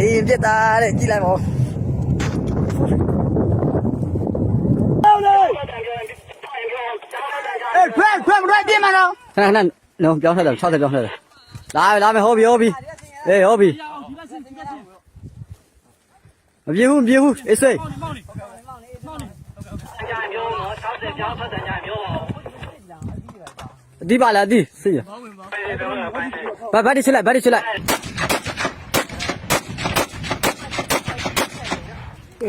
လေရင်ပြစ်တာတဲ့ကြည့်လိုက်ပါဦးအေးခွဲခွဲမလွှဲပြင်းမနော်ခဏခဏလုံးပြောင်းဆက်တယ်60ပြောင်းဆက်တယ်လာပြီလာမယ်ဟုတ်ပြီဟုတ်ပြီအေးဟုတ်ပြီမပြေဘူးမပြေဘူးအေးစိတ်ဒီပါလားဒီစိတ်ရဘာဘာဒီချလိုက်ဘာဒီချလိုက် တိ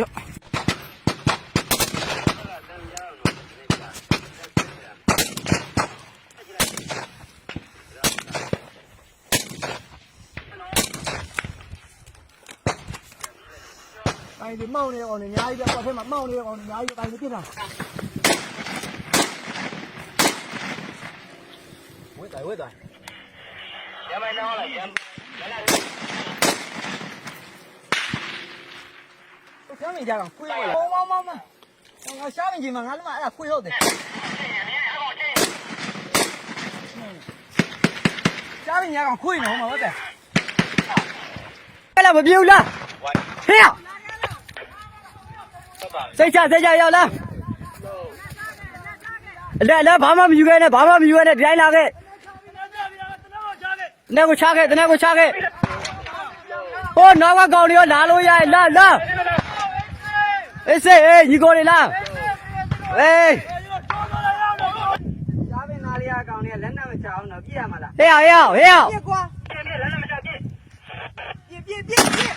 ုင်းဒီမောင်းနေအောင်နေအများကြီးပဲပတ်ဖက်မှာမောင်းနေအောင်နေအများကြီးပဲတို နေပြစ်တာဝေးတယ်ဝေးတယ်ရှမ်းမင်းကြကောင်ခွေးဟုတ်လားမောင်းမောင်းမောင်းငါရှမ်းမင်းကြီးမှာငါလည်းမအဲ့ဒါခွေးဟုတ်တယ်ရှမ်းမင်းကြကောင်ခွေးနော်မဟုတ်တယ်အဲ့လားမပြေဘူးလားဟေးစိတ်ချစိတ်ချရောက်လားအလဲအလဲဘာမှမယူခဲ့နဲ့ဘာမှမယူခဲ့နဲ့ဒီတိုင်းလာခဲ့တနေ့ကိုချခဲ့တနေ့ကိုချခဲ့ဟိုနောက်ကကောင်တွေရောလာလို့ရလာလာ အေးစေးအေးညီကိုတွေလာအေးရှမ်းမင်းနာရီယာကောင်တွေကလက်နက်မချအောင်တော့ပြည့်ရမှာလားဟေးဟေးဟေးပြည့်ကွာပြည့်ပြည့်လက်နက်မချပြည့်ပြည့်ပြည့်ပြည့်ပြည့်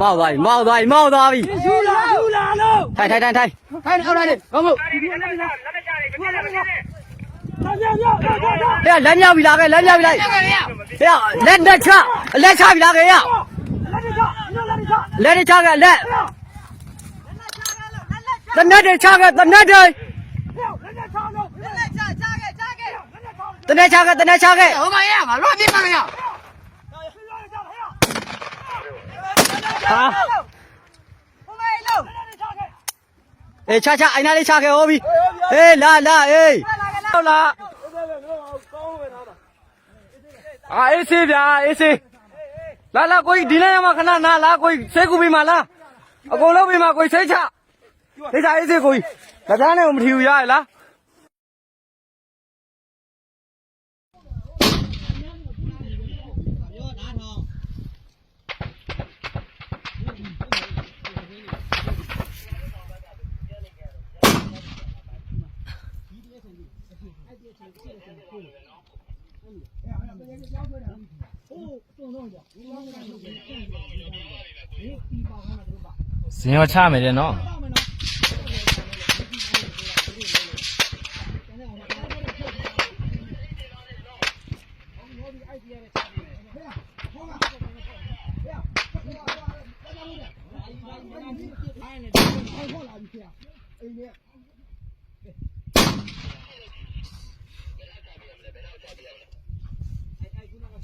မောက်သွားပြီမောက်သွားပြီမောက်သွားပြီယူလာယူလာလို့ထိုင်ထိုင်ထိုင်ထိုင်ခိုင်းအောင်လိုက်ကောင်းမို့ဟေးလမ်းမြောက်ပြီလာခဲ့လမ်းမြောက်ပြီလိုက်ဟေးလက်လက်ချလက်ချပြီလာခဲ့ရ လက်ချခဲ့လက်တနက်တွေချခဲ့တနက်တွေတနက်ချခဲ့တနက်ချခဲ့ဟိုမရမှာလွှတ်ပြမရဟာဟိုမရလို့အေးချချအိုင်နာလေးချခဲ့ဟောပြီအေးလာလာအေးဟုတ်လားအာအေးစေးဗျာအေးစေး လာလာကိုကြီးဒီနေ့မှခဏနာလာကိုကြီးဆေးကူပြီးမှလားအကုန်လုံးပြီးမှကိုကြီးဆေးချဆေးချအေးစေးကိုကြီးလက်သားနဲ့မထီဘူးရရလား ဇင်ရောချမယ်တဲ့နော်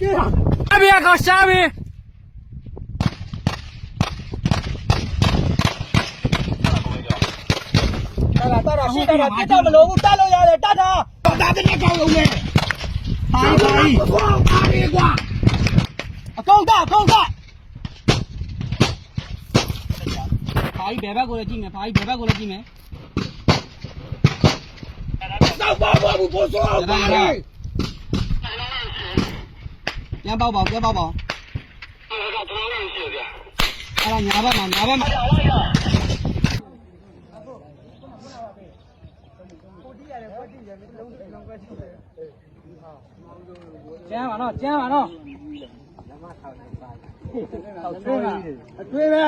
ရှာပြီတာတာတာရှိတာပြတ်တော့မလို့ဘူးတတ်လို့ရတယ်တတ်တာတာတဲ့ကောင်းလုံးနဲ့ပါပါကွာပါရီကွာအကောင့်တာအကောင့်တာဘာကြီးဘယ်ဘက်ကိုလည်းကြည့်မယ်ဘာကြီးဘယ်ဘက်ကိုလည်းကြည့်မယ်တော့ပါပါဘူးပို့စောပါရီ ပြန်ပေါက်ပါပြန်ပေါက်ပါအဲ့ဒါညာဘက်မှာညာဘက်မှာကျမ်းပါနော်ကျမ်းပါနော်အတွေးပဲအတွေးပဲ